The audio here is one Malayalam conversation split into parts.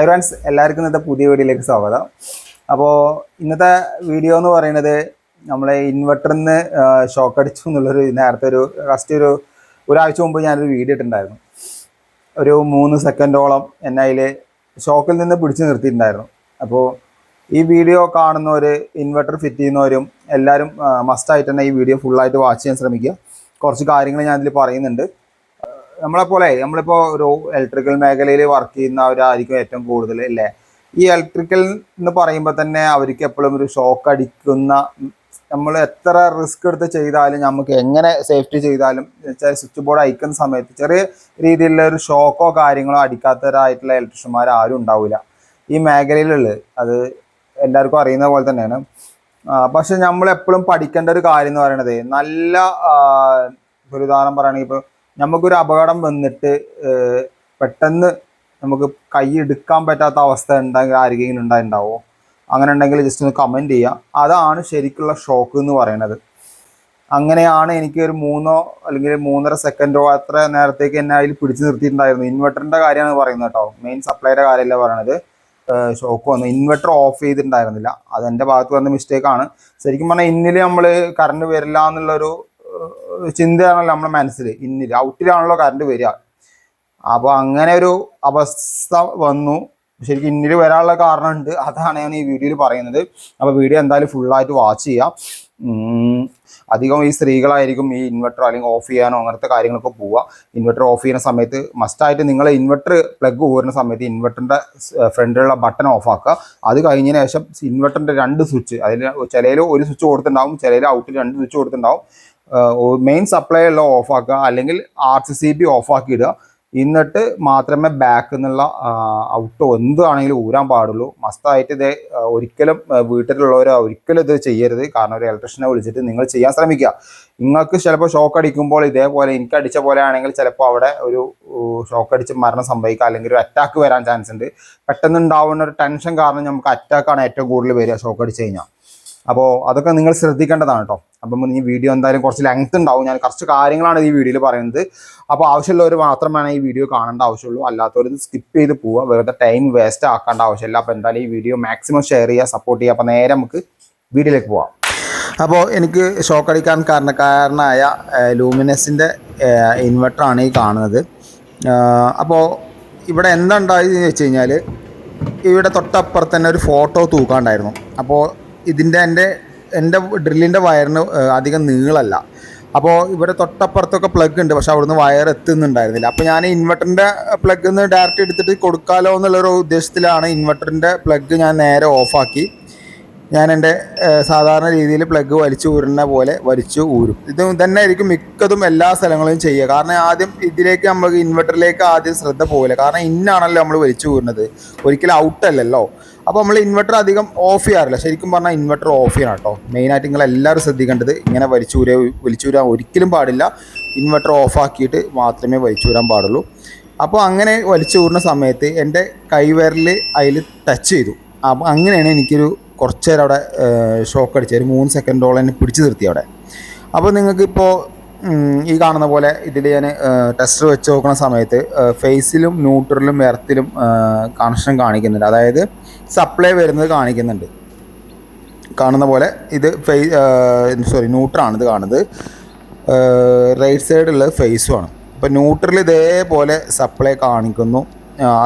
ഫ്രണ്ട്സ് എല്ലാവർക്കും ഇന്നത്തെ പുതിയ വീഡിയോയിലേക്ക് സ്വാഗതം. അപ്പോൾ ഇന്നത്തെ വീഡിയോ എന്ന് പറയുന്നത് നമ്മളെ ഇൻവെർട്ടറിൽ നിന്ന് ഷോക്ക് അടിച്ചു എന്നുള്ളൊരു നേരത്തെ ഒരു ഫസ്റ്റ് ഒരു ഒരാഴ്ച മുമ്പ് ഞാനൊരു വീഡിയോ ഇട്ടിട്ടുണ്ടായിരുന്നു. ഒരു മൂന്ന് സെക്കൻഡോളം എന്നെ അതിൽ ഷോക്കിൽ നിന്ന് പിടിച്ചു നിർത്തിയിട്ടുണ്ടായിരുന്നു. അപ്പോൾ ഈ വീഡിയോ കാണുന്നവർ ഇൻവെർട്ടർ ഫിറ്റ് ചെയ്യുന്നവരും എല്ലാവരും മസ്റ്റായിട്ട് തന്നെ ഈ വീഡിയോ ഫുള്ളായിട്ട് വാച്ച് ചെയ്യാൻ ശ്രമിക്കുക. കുറച്ച് കാര്യങ്ങൾ ഞാൻ പറയുന്നുണ്ട്. നമ്മളെ പോലെ നമ്മളിപ്പോൾ ഒരു ഇലക്ട്രിക്കൽ മേഖലയിൽ വർക്ക് ചെയ്യുന്നവരായിരിക്കും ഏറ്റവും കൂടുതൽ അല്ലേ? ഈ ഇലക്ട്രിക്കൽ എന്ന് പറയുമ്പോൾ തന്നെ അവർക്ക് എപ്പോഴും ഒരു ഷോക്ക് അടിക്കുന്ന നമ്മൾ എത്ര റിസ്ക് എടുത്ത് ചെയ്താലും നമുക്ക് എങ്ങനെ സേഫ്റ്റി ചെയ്താലും സ്വിച്ച് ബോർഡ് അയക്കുന്ന സമയത്ത് ചെറിയ രീതിയിലുള്ള ഒരു ഷോക്കോ കാര്യങ്ങളോ അടിക്കാത്തവരായിട്ടുള്ള ഇലക്ട്രീഷ്യന്മാർ ആരും ഉണ്ടാവില്ല ഈ മേഖലയിലുള്ളത് അത് എല്ലാവർക്കും അറിയുന്ന പോലെ തന്നെയാണ്. പക്ഷെ നമ്മൾ എപ്പോഴും പഠിക്കേണ്ട ഒരു കാര്യം എന്ന് പറയുന്നത് നല്ല ഒരു ഉദാഹരണം പറയുകയാണെങ്കിൽ ഇപ്പോൾ നമുക്കൊരു അപകടം വന്നിട്ട് പെട്ടെന്ന് നമുക്ക് കൈ എടുക്കാൻ പറ്റാത്ത അവസ്ഥ ഉണ്ടെങ്കിൽ ആരെങ്കിലും ഉണ്ടായിണ്ടാവോ അങ്ങനെ ഉണ്ടെങ്കിൽ ജസ്റ്റ് ഒന്ന് കമന്റ് ചെയ്യുക അതാണ് ശരിക്കുള്ള ഷോക്ക് എന്ന് പറയുന്നത് അങ്ങനെയാണ് എനിക്ക് ഒരു മൂന്നോ അല്ലെങ്കിൽ മൂന്നര സെക്കൻഡോ അത്ര നേരത്തേക്ക് എന്നെ അതിൽ പിടിച്ചു നിർത്തിയിട്ടുണ്ടായിരുന്നു. ഇൻവെർട്ടറിന്റെ കാര്യമാണ് പറയുന്നത് കേട്ടോ. മെയിൻ സപ്ലൈയുടെ കാര്യമല്ല പറയണത്. ഷോക്ക് വന്നു. ഇൻവെർട്ടർ ഓഫ് ചെയ്തിട്ടുണ്ടായിരുന്നില്ല. അത് എന്റെ ഭാഗത്ത് വന്ന മിസ്റ്റേക്കാണ് ശരിക്കും പറഞ്ഞാൽ ഇന്നിൽ നമ്മൾ കറണ്ട് വരില്ല എന്നുള്ളൊരു ചിന്തയാണല്ലോ നമ്മുടെ മനസ്സിൽ ഇന്നിൽ ഔട്ടിലാണല്ലോ കറണ്ട് വരിക. അപ്പോൾ അങ്ങനെ ഒരു അവസ്ഥ വന്നു. ശരിക്കും ഇന്നിൽ വരാനുള്ള കാരണമുണ്ട്. അതാണ് ഞാൻ ഈ വീഡിയോയിൽ പറയുന്നത്. അപ്പോൾ വീഡിയോ എന്തായാലും ഫുള്ളായിട്ട് വാച്ച് ചെയ്യാം. അധികം ഈ സ്ത്രീകളായിരിക്കും ഈ ഇൻവെർട്ടർ അല്ലെങ്കിൽ ഓഫ് ചെയ്യാനോ അങ്ങനത്തെ കാര്യങ്ങളൊക്കെ പോവുക. ഇൻവെർട്ടർ ഓഫ് ചെയ്യുന്ന സമയത്ത് മസ്റ്റായിട്ട് നിങ്ങൾ ഇൻവെർട്ടർ പ്ലഗ് ഊരുന്ന സമയത്ത് ഇൻവെർട്ടറിന്റെ ഫ്രണ്ടിലുള്ള ബട്ടൺ ഓഫ് ആക്കുക. അത് കഴിഞ്ഞതിന് ശേഷം ഇൻവെർട്ടറിന്റെ രണ്ട് സ്വിച്ച് അതിൽ ചിലയിൽ ഒരു സ്വിച്ച് കൊടുത്തിട്ടുണ്ടാവും ചിലയിൽ ഔട്ടിൽ രണ്ട് സ്വിച്ച് കൊടുത്തിട്ടുണ്ടാവും. മെയിൻ സപ്ലൈ എല്ലാം ഓഫാക്കുക അല്ലെങ്കിൽ ആർ സി സി ബി ഓഫാക്കിയിടുക എന്നിട്ട് മാത്രമേ ബാക്ക് എന്നുള്ള ഔട്ടോ എന്താണെങ്കിലും ഊരാൻ പാടുള്ളൂ. മസ്തായിട്ട് ഇത് ഒരിക്കലും വീട്ടിലുള്ളവർ ഒരിക്കലും ഇത് ചെയ്യരുത്. കാരണം ഒരു ഇലക്ട്രീഷനെ വിളിച്ചിട്ട് നിങ്ങൾ ചെയ്യാൻ ശ്രമിക്കുക. നിങ്ങൾക്ക് ചിലപ്പോൾ ഷോക്ക് അടിക്കുമ്പോൾ ഇതേപോലെ എനിക്ക് അടിച്ച പോലെ ആണെങ്കിൽ ചിലപ്പോൾ അവിടെ ഒരു ഷോക്ക് അടിച്ച് മരണം സംഭവിക്കുക അല്ലെങ്കിൽ ഒരു അറ്റാക്ക് വരാൻ ചാൻസ് ഉണ്ട്. പെട്ടെന്ന് ഉണ്ടാവുന്ന ഒരു ടെൻഷൻ കാരണം നമുക്ക് അറ്റാക്കാണ് ഏറ്റവും കൂടുതൽ വരിക ഷോക്ക് അടിച്ച് കഴിഞ്ഞാൽ. അപ്പോൾ അതൊക്കെ നിങ്ങൾ ശ്രദ്ധിക്കേണ്ടതാണ് കേട്ടോ അപ്പം ഈ വീഡിയോ എന്തായാലും കുറച്ച് ലെങ്ത് ഉണ്ടാവും. ഞാൻ കുറച്ച് കാര്യങ്ങളാണ് ഈ വീഡിയോയിൽ പറയുന്നത്. അപ്പോൾ ആവശ്യമുള്ളവർ മാത്രമാണ് ഈ വീഡിയോ കാണേണ്ട ആവശ്യമുള്ളൂ. അല്ലാത്തവർ ഇത് സ്കിപ്പ് ചെയ്ത് പോവുക. വെറുതെ ടൈം വേസ്റ്റ് ആക്കേണ്ട ആവശ്യമില്ല. അപ്പോൾ എന്തായാലും ഈ വീഡിയോ മാക്സിമം ഷെയർ ചെയ്യുക സപ്പോർട്ട് ചെയ്യുക. അപ്പോൾ നേരെ നമുക്ക് വീഡിയോയിലേക്ക് പോവാം. അപ്പോൾ എനിക്ക് ഷോക്ക് അടിക്കാൻ കാരണക്കാരനായ ലൂമിനസിന്റെ ഇൻവെർട്ടറാണ് ഈ കാണുന്നത്. അപ്പോൾ ഇവിടെ എന്താ ഉണ്ടായതെന്ന് വെച്ച് കഴിഞ്ഞാൽ ഇവിടെ തൊട്ടപ്പുറത്ത് തന്നെ ഒരു ഫോട്ടോ തൂക്കാണ്ടായിരുന്നു. അപ്പോൾ ഇതിന്റെ എന്റെ എന്റെ ഡ്രില്ലിന്റെ വയറിന് അധികം നീളല്ല. അപ്പോൾ ഇവിടെ തൊട്ടപ്പുറത്തൊക്കെ പ്ലഗ് ഉണ്ട് പക്ഷെ അവിടുന്ന് വയർ എത്തുന്നുണ്ടായിരുന്നില്ല. അപ്പോൾ ഞാൻ ഇൻവെർട്ടറിന്റെ പ്ലഗ് നിന്ന് ഡയറക്റ്റ് എടുത്തിട്ട് കൊടുക്കാലോ എന്നുള്ളൊരു ഉദ്ദേശത്തിലാണ് ഇൻവെർട്ടറിന്റെ പ്ലഗ് ഞാൻ നേരെ ഓഫാക്കി ഞാൻ എന്റെ സാധാരണ രീതിയിൽ പ്ലഗ് വലിച്ചു ഊരുന്ന പോലെ വലിച്ചു ഊരും. ഇത് തന്നെ ആയിരിക്കും മിക്കതും എല്ലാ സ്ഥലങ്ങളിലും ചെയ്യുക. കാരണം ആദ്യം ഇതിലേക്ക് നമുക്ക് ഇൻവെർട്ടറിലേക്ക് ആദ്യം ശ്രദ്ധ പോകില്ല കാരണം ഇന്നാണല്ലോ നമ്മൾ വലിച്ചു ഊരുന്നത്. ഒരിക്കലും ഔട്ടല്ലല്ലോ അപ്പോൾ നമ്മൾ ഇൻവെർട്ടർ അധികം ഓഫ് ചെയ്യാറില്ല. ശരിക്കും പറഞ്ഞാൽ ഇൻവെർട്ടർ ഓഫ് ചെയ്യണം കേട്ടോ. മെയിനായിട്ട് നിങ്ങൾ എല്ലാവരും ശ്രദ്ധിക്കേണ്ടത് ഇങ്ങനെ വലിച്ചു ഊരാ വലിച്ചു വലിച്ചൂരാൻ ഒരിക്കലും പാടില്ല. ഇൻവെർട്ടർ ഓഫാക്കിയിട്ട് മാത്രമേ വലിച്ചൂരാൻ പാടുള്ളൂ. അപ്പോൾ അങ്ങനെ വലിച്ചു വലിച്ചൂരുന്ന സമയത്ത് എന്റെ കൈവരൽ അതിൽ ടച്ച് ചെയ്തു. അപ്പോൾ അങ്ങനെയാണ് എനിക്കൊരു കുറച്ച് നേരം അവിടെ ഷോക്ക് അടിച്ച് ഒരു മൂന്ന് സെക്കൻഡോളം എന്നെ പിടിച്ചു നിർത്തി അവിടെ. അപ്പോൾ നിങ്ങൾക്കിപ്പോൾ ഈ കാണുന്ന പോലെ ഇതിൽ ഞാൻ ടെസ്റ്റർ വെച്ച് നോക്കുന്ന സമയത്ത് ഫേസിലും ന്യൂട്രലും എർത്തിലും കണക്ഷൻ കാണിക്കുന്നുണ്ട്. അതായത് സപ്ലൈ വരുന്നത് കാണിക്കുന്നുണ്ട്. കാണുന്ന പോലെ ഇത് ഫേ സോറി ന്യൂട്രാണ് ഇത് കാണുന്നത്. റൈറ്റ് സൈഡുള്ളത് ഫേസുമാണ് അപ്പോൾ ന്യൂട്രൽ ഇതേപോലെ സപ്ലൈ കാണിക്കുന്നു.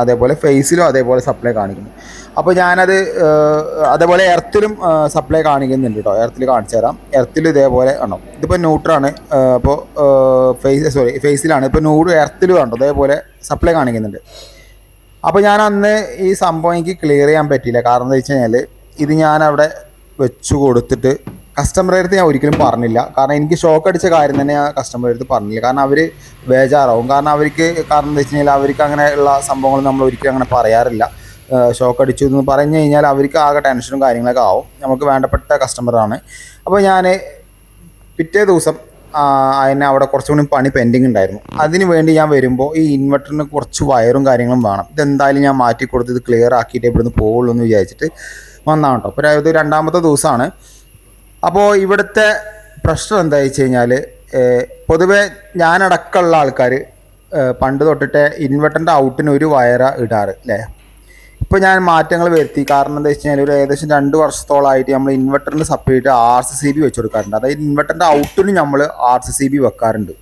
അതേപോലെ ഫേസിലും അതേപോലെ സപ്ലൈ കാണിക്കുന്നു. അപ്പോൾ ഞാനത് അതേപോലെ എർത്തിലും സപ്ലൈ കാണിക്കുന്നുണ്ട് കേട്ടോ എർത്തിൽ കാണിച്ചു തരാം. എർത്തിൽ ഇതേപോലെ ആണോ? ഇതിപ്പോൾ ന്യൂട്രാണ് അപ്പോൾ ഫേസ് സോറി ഫേസിലാണ് ഇപ്പോൾ ന്യൂഡ് എർത്തിലും കണ്ടോ അതേപോലെ സപ്ലൈ കാണിക്കുന്നുണ്ട്. അപ്പോൾ ഞാൻ അന്ന് ഈ സംഭവം എനിക്ക് ക്ലിയർ ചെയ്യാൻ പറ്റിയില്ല. കാരണം എന്താ വെച്ച് കഴിഞ്ഞാൽ ഇത് ഞാൻ അവിടെ വെച്ച് കൊടുത്തിട്ട് കസ്റ്റമറുടെ അടുത്ത് ഞാൻ ഒരിക്കലും പറഞ്ഞില്ല. കാരണം എനിക്ക് ഷോക്ക് അടിച്ച കാര്യം തന്നെ ഞാൻ കസ്റ്റമറുടെ അടുത്ത് പറഞ്ഞില്ല. കാരണം അവർ ബേജാറാവും. കാരണം അവർക്ക് കാരണം എന്താ വെച്ച് കഴിഞ്ഞാൽ അവർക്ക് അങ്ങനെയുള്ള സംഭവങ്ങൾ നമ്മൾ ഒരിക്കലും അങ്ങനെ പറയാറില്ല. ഷോക്ക് അടിച്ചു എന്ന് പറഞ്ഞു കഴിഞ്ഞാൽ അവർക്ക് ആകെ ടെൻഷനും കാര്യങ്ങളൊക്കെ ആവും. നമുക്ക് വേണ്ടപ്പെട്ട കസ്റ്റമറാണ് അപ്പോൾ ഞാൻ പിറ്റേ ദിവസം അതിനെ അവിടെ അവിടെ കുറച്ചുകൂടി പണി പെൻഡിങ് ഉണ്ടായിരുന്നു. അതിന് വേണ്ടി ഞാൻ വരുമ്പോൾ ഈ ഇൻവെർട്ടറിന് കുറച്ച് വയറും കാര്യങ്ങളും വേണം. ഇതെന്തായാലും ഞാൻ മാറ്റി കൊടുത്ത് ഇത് ക്ലിയർ ആക്കിയിട്ട് ഇവിടുന്ന് പോവുള്ളൂ എന്ന് വിചാരിച്ചിട്ട് വന്നാണ് കേട്ടോ അപ്പോൾ ഇത് രണ്ടാമത്തെ ദിവസമാണ്. അപ്പോൾ ഇവിടുത്തെ പ്രശ്നം എന്താ വെച്ച് കഴിഞ്ഞാൽ പൊതുവേ ഞാനടക്കമുള്ള ആൾക്കാർ പണ്ട് തൊട്ടിട്ട് ഇൻവെർട്ടറിന്റെ ഔട്ടിന് ഒരു വയറ ഇടാറ് അല്ലേ ഇപ്പോൾ ഞാൻ മാറ്റങ്ങൾ വരുത്തി. കാരണം എന്താ വെച്ച് കഴിഞ്ഞാൽ ഒരു ഏകദേശം രണ്ട് വർഷത്തോളമായിട്ട് നമ്മൾ ഇൻവെർട്ടറിന് separate R C C B വെച്ച് കൊടുക്കാറുണ്ട് അതായത് ഇൻവെർട്ടറിന്റെ ഔട്ടിന് നമ്മൾ ആർ സി സി ബി വെക്കാറുണ്ട്.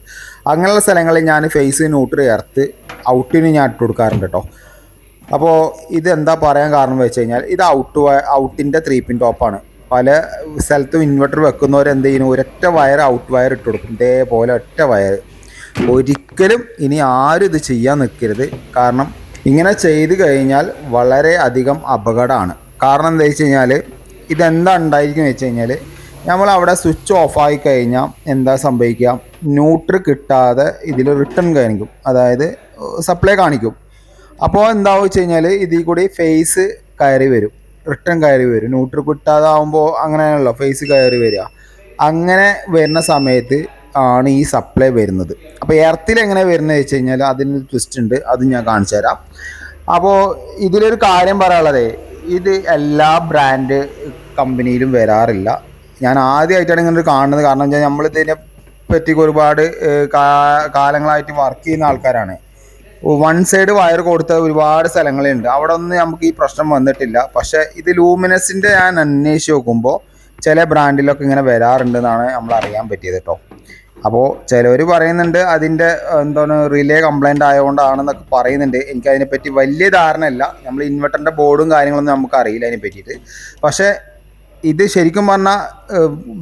അങ്ങനെയുള്ള സ്ഥലങ്ങളിൽ ഞാൻ ഫേസ് ന്യൂട്രൽ ചേർത്ത് ഔട്ടിന് ഞാൻ ഇട്ട് കൊടുക്കാറുണ്ട് കേട്ടോ അപ്പോൾ ഇതെന്താ പറയാൻ കാരണം വെച്ച് കഴിഞ്ഞാൽ ഇത് ഔട്ട് ഔട്ടിന്റെ ത്രീ പിൻ ടോപ്പാണ് പല സ്ഥലത്തും ഇൻവെർട്ടർ വെക്കുന്നവർ എന്ത് ചെയ്യുന്നു ഒരൊറ്റ വയർ ഔട്ട് വയർ ഇട്ട് കൊടുക്കും. ഇതേപോലെ ഒറ്റ വയർ ഒരിക്കലും ഇനി ആരും ഇത് ചെയ്യാൻ നിൽക്കരുത് കാരണം ഇങ്ങനെ ചെയ്ത് കഴിഞ്ഞാൽ വളരെ അധികം അപകടമാണ്. കാരണം എന്താ വെച്ച് കഴിഞ്ഞാൽ ഇതെന്താ ഉണ്ടായിരിക്കും വെച്ച് കഴിഞ്ഞാൽ നമ്മൾ അവിടെ സ്വിച്ച് ഓഫ് ആയി കഴിഞ്ഞാൽ എന്താ സംഭവിക്കുക? ന്യൂട്രി കിട്ടാതെ ഇതിൽ റിട്ടേൺ കാണിക്കും. അതായത് സപ്ലൈ കാണിക്കും. അപ്പോൾ എന്താ വെച്ച് കഴിഞ്ഞാൽ ഇതിൽ കൂടി ഫേസ് കയറി വരും. റിട്ടേൺ കയറി വരും. ന്യൂട്രൽ കിട്ടാതെ ആകുമ്പോൾ അങ്ങനെയാണല്ലോ ഫേസ് കയറി വരിക. അങ്ങനെ വരുന്ന സമയത്ത് ആണ് ഈ സപ്ലൈ വരുന്നത്. അപ്പോൾ എർത്തിൽ എങ്ങനെ വരുന്നത് വെച്ച് കഴിഞ്ഞാൽ അതിന് ട്വിസ്റ്റ് ഉണ്ട്. അത് ഞാൻ കാണിച്ചു തരാം. അപ്പോൾ ഇതിലൊരു കാര്യം പറയാനുള്ളത് ഇത് എല്ലാ ബ്രാൻഡ് കമ്പനിയിലും വരാറില്ല. ഞാൻ ആദ്യമായിട്ടാണ് ഇങ്ങനെ കാണുന്നത്. കാരണം വെച്ചാൽ നമ്മൾ ഇതിനെ പറ്റി ഒരുപാട് കാലങ്ങളായിട്ട് വർക്ക് ചെയ്യുന്ന ആൾക്കാരാണ്. വൺ സൈഡ് വയർ കൊടുത്ത ഒരുപാട് സ്ഥലങ്ങളുണ്ട്. അവിടെ ഒന്നും നമുക്ക് ഈ പ്രശ്നം വന്നിട്ടില്ല. പക്ഷെ ഇത് ലൂമിനസിന്റെ ഞാൻ അന്വേഷിച്ച് നോക്കുമ്പോൾ ചില ബ്രാൻഡിലൊക്കെ ഇങ്ങനെ വരാറുണ്ട് എന്നാണ് നമ്മൾ അറിയാൻ പറ്റിയത് കേട്ടോ അപ്പോൾ ചിലവർ പറയുന്നുണ്ട് അതിന്റെ എന്താണ് റിലേ കംപ്ലൈന്റ് ആയതുകൊണ്ടാണെന്നൊക്കെ പറയുന്നുണ്ട്. എനിക്ക് അതിനെപ്പറ്റി വലിയ ധാരണയില്ല. നമ്മൾ ഇൻവെർട്ടറിന്റെ ബോർഡും കാര്യങ്ങളൊന്നും നമുക്ക് അറിയില്ല അതിനെ പറ്റിയിട്ട് പക്ഷേ ഇത് ശരിക്കും പറഞ്ഞാൽ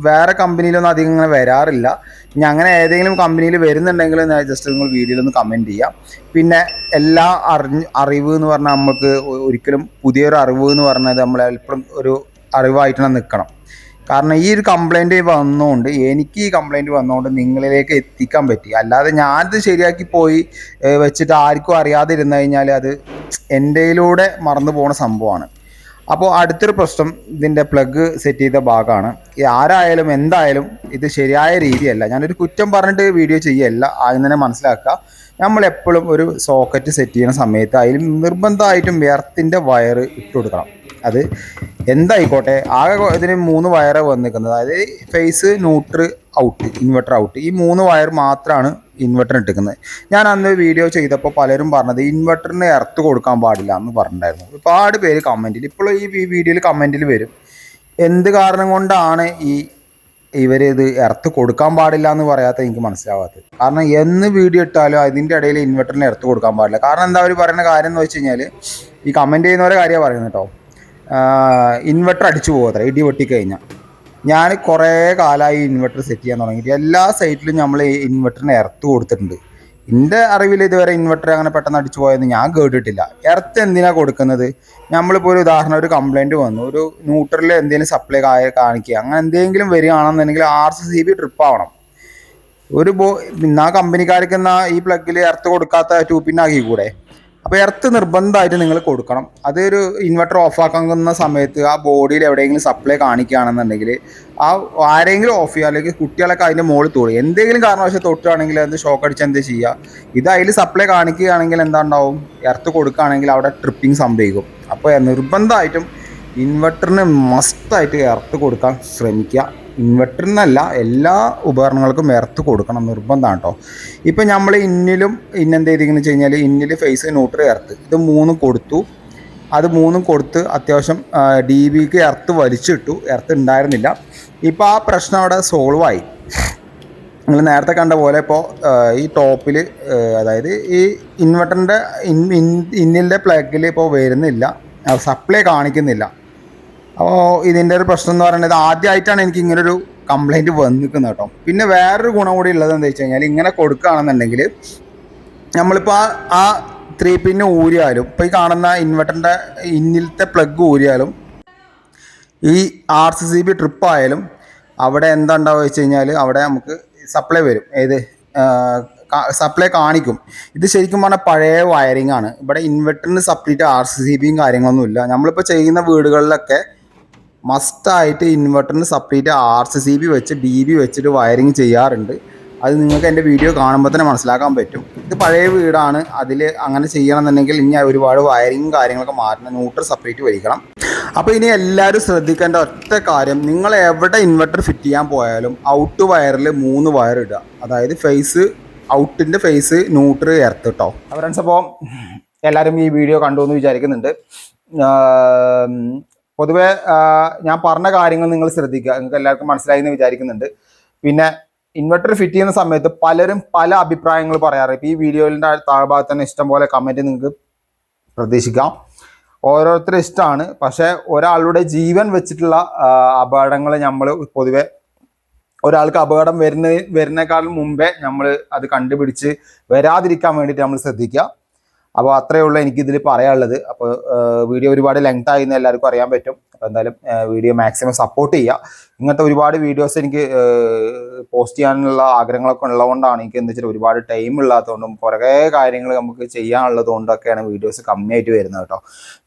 വേറെ കമ്പനിയിലൊന്നും അധികം ഇങ്ങനെ വരാറില്ല. ഇനി അങ്ങനെ ഏതെങ്കിലും കമ്പനിയിൽ വരുന്നുണ്ടെങ്കിൽ ജസ്റ്റ് നിങ്ങൾ വീഡിയോയിലൊന്ന് കമന്റ് ചെയ്യാം. പിന്നെ എല്ലാ അറിഞ്ഞ് അറിവ് എന്ന് പറഞ്ഞാൽ നമുക്ക് ഒരിക്കലും പുതിയൊരു അറിവ് എന്ന് പറഞ്ഞത് നമ്മൾ എപ്പോഴും ഒരു അറിവായിട്ട് നിൽക്കണം കാരണം ഈ ഒരു കംപ്ലൈന്റ് വന്നുകൊണ്ട് എനിക്ക് ഈ കംപ്ലൈന്റ് വന്നുകൊണ്ട് നിങ്ങളിലേക്ക് എത്തിക്കാൻ പറ്റി. അല്ലാതെ ഞാനിത് ശരിയാക്കി പോയി വെച്ചിട്ട് ആർക്കും അറിയാതെ ഇരുന്ന് കഴിഞ്ഞാൽ അത് എന്റെയിലൂടെ മറന്നു പോകുന്ന സംഭവമാണ്. അപ്പോൾ അടുത്തൊരു പ്രശ്നം ഇതിന്റെ പ്ലഗ് സെറ്റ് ചെയ്ത ഭാഗമാണ് ആരായാലും എന്തായാലും ഇത് ശരിയായ രീതിയല്ല. ഞാനൊരു കുറ്റം പറഞ്ഞിട്ട് വീഡിയോ ചെയ്യല്ല. ആദ്യം തന്നെ മനസ്സിലാക്കുക. നമ്മൾ എപ്പോഴും ഒരു സോക്കറ്റ് സെറ്റ് ചെയ്യുന്ന സമയത്ത് അതിൽ നിർബന്ധമായിട്ടും എർത്തിന്റെ വയർ ഇട്ട് കൊടുക്കണം. അത് എന്തായിക്കോട്ടെ ആകെ ഇതിന് മൂന്ന് വയറ് വന്നിരിക്കുന്നത്. അതായത് phase neutral out inverter out ഈ മൂന്ന് വയർ മാത്രമാണ് ഇൻവെർട്ടർ ഇട്ടിരിക്കുന്നത്. ഞാൻ അന്ന് വീഡിയോ ചെയ്തപ്പോൾ പലരും പറഞ്ഞത് ഇൻവെർട്ടറിന് എർത്ത് കൊടുക്കാൻ പാടില്ല എന്ന് പറഞ്ഞിട്ടുണ്ടായിരുന്നു. ഒരുപാട് പേര് കമന്റിൽ ഇപ്പോൾ ഈ വീഡിയോയിൽ കമന്റിൽ വരും. എന്ത് കാരണം കൊണ്ടാണ് ഈ ഇവർ ഇത് എർത്ത് കൊടുക്കാൻ പാടില്ല എന്ന് പറയാത്ത എനിക്ക് മനസ്സിലാവാത്തത്. കാരണം എന്ന് വീഡിയോ ഇട്ടാലും അതിന്റെ ഇടയിൽ ഇൻവെർട്ടറിന് എർത്ത് കൊടുക്കാൻ പാടില്ല. കാരണം എന്താ അവർ പറയുന്ന കാര്യം എന്ന് വെച്ച് കഴിഞ്ഞാൽ ഈ കമന്റ് ചെയ്യുന്നവരെ കാര്യമാണ് പറയുന്നത് കേട്ടോ. ഇൻവെർട്ടർ അടിച്ചു പോകത്ര ഇടി വെട്ടിക്കഴിഞ്ഞാൽ ഞാൻ കുറേ കാലമായി ഇൻവെർട്ടർ സെറ്റ് ചെയ്യാൻ തുടങ്ങിയിട്ട്. എല്ലാ സൈറ്റിലും നമ്മൾ ഈ ഇൻവെർട്ടറിനെ എർത്ത് കൊടുത്തിട്ടുണ്ട്. എന്റെ അറിവിൽ ഇതുവരെ ഇൻവെർട്ടർ അങ്ങനെ പെട്ടെന്ന് അടിച്ചു പോയെന്ന് ഞാൻ കേട്ടിട്ടില്ല. എർത്ത് എന്തിനാണ് കൊടുക്കുന്നത്? നമ്മളിപ്പോൾ ഒരു ഉദാഹരണം ഒരു കംപ്ലൈന്റ് വന്നു. ഒരു ന്യൂട്രലിൽ എന്തെങ്കിലും സപ്ലൈ കാണിക്കുക. അങ്ങനെ എന്തെങ്കിലും വരികയാണെന്നുണ്ടെങ്കിൽ R C C B trip ആവണം. ഒരു ബോ ആ കമ്പനിക്കാർക്ക് എന്നാൽ ഈ പ്ലഗിൽ എർത്ത് കൊടുക്കാത്ത ടൂ പിന്നാക്കി കൂടെ അപ്പോൾ എർത്ത് നിർബന്ധമായിട്ട് നിങ്ങൾ കൊടുക്കണം. അതൊരു ഇൻവെർട്ടർ ഓഫ് ആക്കുന്ന സമയത്ത് ആ ബോഡിയിൽ എവിടെയെങ്കിലും സപ്ലൈ കാണിക്കുകയാണെന്നുണ്ടെങ്കിൽ ആ ആരെങ്കിലും ഓഫ് ചെയ്യുക അല്ലെങ്കിൽ കുട്ടികളൊക്കെ അതിന്റെ മുകളിൽ തൊടും എന്തെങ്കിലും കാരണവശാൽ തൊട്ടുകയാണെങ്കിൽ അത് ഷോക്ക് അടിച്ച് എന്ത് ചെയ്യുക? ഇത് അതിൽ സപ്ലൈ കാണിക്കുകയാണെങ്കിൽ എന്താ ഉണ്ടാവും? എർത്ത് കൊടുക്കുകയാണെങ്കിൽ അവിടെ ട്രിപ്പിംഗ് സംഭവിക്കും. അപ്പോൾ നിർബന്ധമായിട്ടും ഇൻവെർട്ടറിന് മസ്റ്റായിട്ട് എർത്ത് കൊടുക്കാൻ ശ്രമിക്കുക. ഇൻവെർട്ടറിനല്ല എല്ലാ ഉപകരണങ്ങൾക്കും എർത്ത് കൊടുക്കണം നിർബന്ധമാണ് കേട്ടോ ഇപ്പം നമ്മൾ ഇന്നിലും ഇന്നെന്ത് ചെയ്തിരിക്കുന്നു വെച്ച് കഴിഞ്ഞാൽ ഇന്നിൽ ഫേസ് ന്യൂട്രൽ എർത്ത്. ഇത് മൂന്നും കൊടുത്തു. അത് മൂന്നും കൊടുത്ത് അത്യാവശ്യം ഡി ബിക്ക് എർത്ത് വലിച്ചിട്ടു. എർത്ത് ഉണ്ടായിരുന്നില്ല ഇപ്പോൾ ആ പ്രശ്നം അവിടെ സോൾവ് ആയി നിങ്ങൾ നേരത്തെ കണ്ട പോലെ ഇപ്പോൾ ഈ ടോപ്പിൽ അതായത് ഈ ഇൻവെർട്ടറിന്റെ ഇൻ ഇന്നിന്റെ പ്ലഗിൽ ഇപ്പോൾ വരുന്നില്ല. സപ്ലൈ കാണിക്കുന്നില്ല. അപ്പോൾ ഇതിന്റെ ഒരു പ്രശ്നം എന്ന് പറയുന്നത് ആദ്യമായിട്ടാണ് എനിക്ക് ഇങ്ങനൊരു കംപ്ലൈന്റ് വന്നിരിക്കുന്നത് കേട്ടോ. പിന്നെ വേറൊരു ഗുണം കൂടി ഉള്ളത് എന്താ വെച്ച് കഴിഞ്ഞാൽ ഇങ്ങനെ കൊടുക്കുകയാണെന്നുണ്ടെങ്കിൽ നമ്മളിപ്പോൾ ആ ആ ത്രീ പിന്ന് ഊരിയാലും ഇപ്പോൾ ഈ കാണുന്ന ഇൻവെർട്ടറിന്റെ ഇന്നിലത്തെ പ്ലഗ് ഊരിയാലും ഈ R C C B trip ആയാലും അവിടെ എന്താ ഉണ്ടാവുക വെച്ച് കഴിഞ്ഞാൽ അവിടെ നമുക്ക് സപ്ലൈ വരും. ഏത് സപ്ലൈ കാണിക്കും. ഇത് ശരിക്കും പറഞ്ഞാൽ പഴയ വയറിംഗ് ആണ്. ഇവിടെ ഇൻവെർട്ടറിന് സെപ്പറേറ്റ് ആർ സി സി ബിയും കാര്യങ്ങളൊന്നുമില്ല നമ്മളിപ്പോൾ ചെയ്യുന്ന വീടുകളിലൊക്കെ മസ്റ്റായിട്ട് ഇൻവെർട്ടറിന് separate R C C B വെച്ച് ഡി ബി വെച്ചിട്ട് വയറിങ് ചെയ്യാറുണ്ട്. അത് നിങ്ങൾക്ക് എന്റെ വീഡിയോ കാണുമ്പോൾ തന്നെ മനസ്സിലാക്കാൻ പറ്റും. ഇത് പഴയ വീടാണ്. അതിൽ അങ്ങനെ ചെയ്യണമെന്നുണ്ടെങ്കിൽ ഇനി ഒരുപാട് വയറിങ്ങും കാര്യങ്ങളൊക്കെ മാറ്റണം ന്യൂട്രൽ സെപ്പറേറ്റ് വലിക്കണം അപ്പോൾ ഇനി എല്ലാവരും ശ്രദ്ധിക്കേണ്ട ഒറ്റ കാര്യം. നിങ്ങൾ എവിടെ ഇൻവെർട്ടർ ഫിറ്റ് ചെയ്യാൻ പോയാലും ഔട്ട് വയറിൽ മൂന്ന് വയർ ഇടുക. അതായത് ഫേസ് ഔട്ടിന്റെ ഫേസ് ന്യൂട്രൽ എർത്ത് കേട്ടോ ഫ്രണ്ട്സ് അപ്പോൾ എല്ലാവരും ഈ വീഡിയോ കണ്ടു എന്ന് വിചാരിക്കുന്നുണ്ട്. പൊതുവെ ഞാൻ പറഞ്ഞ കാര്യങ്ങൾ നിങ്ങൾ ശ്രദ്ധിക്കുക. നിങ്ങൾക്ക് എല്ലാവർക്കും മനസ്സിലായി എന്ന് വിചാരിക്കുന്നുണ്ട്. പിന്നെ ഇൻവെർട്ടർ ഫിറ്റ് ചെയ്യുന്ന സമയത്ത് പലരും പല അഭിപ്രായങ്ങൾ പറയാറ്. ഇപ്പം ഈ വീഡിയോയിന്റെ താഴ്ഭാഗത്ത് തന്നെ ഇഷ്ടംപോലെ കമന്റ് നിങ്ങൾക്ക് പ്രതീക്ഷിക്കാം. ഓരോരുത്തരും ഇഷ്ടമാണ്. പക്ഷേ ഒരാളുടെ ജീവൻ വെച്ചിട്ടുള്ള അപകടങ്ങൾ നമ്മൾ പൊതുവെ ഒരാൾക്ക് അപകടം വരുന്ന വരുന്നേക്കാളും മുമ്പേ നമ്മൾ അത് കണ്ടുപിടിച്ച് വരാതിരിക്കാൻ വേണ്ടിയിട്ട് നമ്മൾ ശ്രദ്ധിക്കുക. അപ്പോൾ അത്രയേ ഉള്ളൂ എനിക്ക് ഇതിൽ പറയാനുള്ളത് അപ്പോൾ വീഡിയോ ഒരുപാട് ലെങ്ത് ആയിരുന്നു എല്ലാവർക്കും അറിയാൻ പറ്റും. അപ്പോൾ എന്തായാലും വീഡിയോ മാക്സിമം സപ്പോർട്ട് ചെയ്യുക. ഇങ്ങനത്തെ ഒരുപാട് വീഡിയോസ് എനിക്ക് പോസ്റ്റ് ചെയ്യാനുള്ള ആഗ്രഹങ്ങളൊക്കെ ഉള്ളതുകൊണ്ടാണ് എനിക്ക് എന്താ വെച്ചാൽ ഒരുപാട് ടൈം ഇല്ലാത്തതുകൊണ്ടും കുറേ കാര്യങ്ങൾ നമുക്ക് ചെയ്യാനുള്ളത് കൊണ്ടൊക്കെയാണ് വീഡിയോസ് കമ്മിയായിട്ട് വരുന്നത് കേട്ടോ.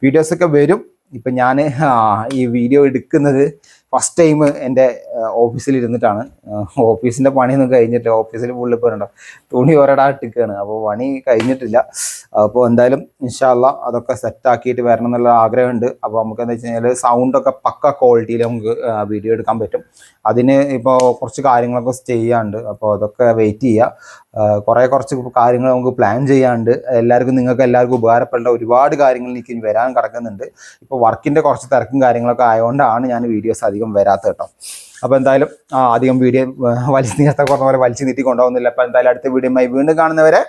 വീഡിയോസൊക്കെ വരും. ഇപ്പം ഞാൻ ഈ വീഡിയോ എടുക്കുന്നത് ഫസ്റ്റ് ടൈം എന്റെ ഓഫീസിൽ ഇരുന്നിട്ടാണ്. ഓഫീസിന്റെ പണിയൊന്നും കഴിഞ്ഞിട്ട് ഓഫീസിൽ പുള്ളി പോരുണ്ടോ തുണി ഒരടാ ഇട്ടിക്കുകയാണ് അപ്പോൾ പണി കഴിഞ്ഞിട്ടില്ല. അപ്പോൾ എന്തായാലും ഇൻഷാല്ല അതൊക്കെ സെറ്റാക്കിയിട്ട് വരണം എന്നുള്ള ആഗ്രഹമുണ്ട്. അപ്പോൾ നമുക്ക് എന്താ വെച്ച് കഴിഞ്ഞാൽ സൗണ്ടൊക്കെ പക്ക ക്വാളിറ്റിയിൽ നമുക്ക് വീഡിയോ എടുക്കാൻ പറ്റും. അതിന് ഇപ്പോൾ കുറച്ച് കാര്യങ്ങളൊക്കെ ചെയ്യാണ്ട് അപ്പോൾ അതൊക്കെ വെയിറ്റ് ചെയ്യുക കുറേ കുറച്ച് കാര്യങ്ങൾ നമുക്ക് പ്ലാൻ ചെയ്യാണ്ട് എല്ലാവർക്കും നിങ്ങൾക്ക് എല്ലാവർക്കും ഉപകാരപ്പെടേണ്ട ഒരുപാട് കാര്യങ്ങൾ എനിക്ക് വരാൻ കിടക്കുന്നുണ്ട്. ഇപ്പോൾ വർക്കിന്റെ കുറച്ച് തിരക്കും കാര്യങ്ങളൊക്കെ ആയതുകൊണ്ടാണ് ഞാൻ വീഡിയോസ് അധികം വരാത്തത് കേട്ടോ. അപ്പോൾ എന്തായാലും ആ, അധികം വീഡിയോ വലിച്ചു നീർത്ത കുറഞ്ഞ പോലെ വലിച്ചു നീട്ടി കൊണ്ടുപോകുന്നില്ല. അപ്പോൾ എന്തായാലും അടുത്ത വീഡിയോയുമായി വീണ്ടും കാണുന്നവരെ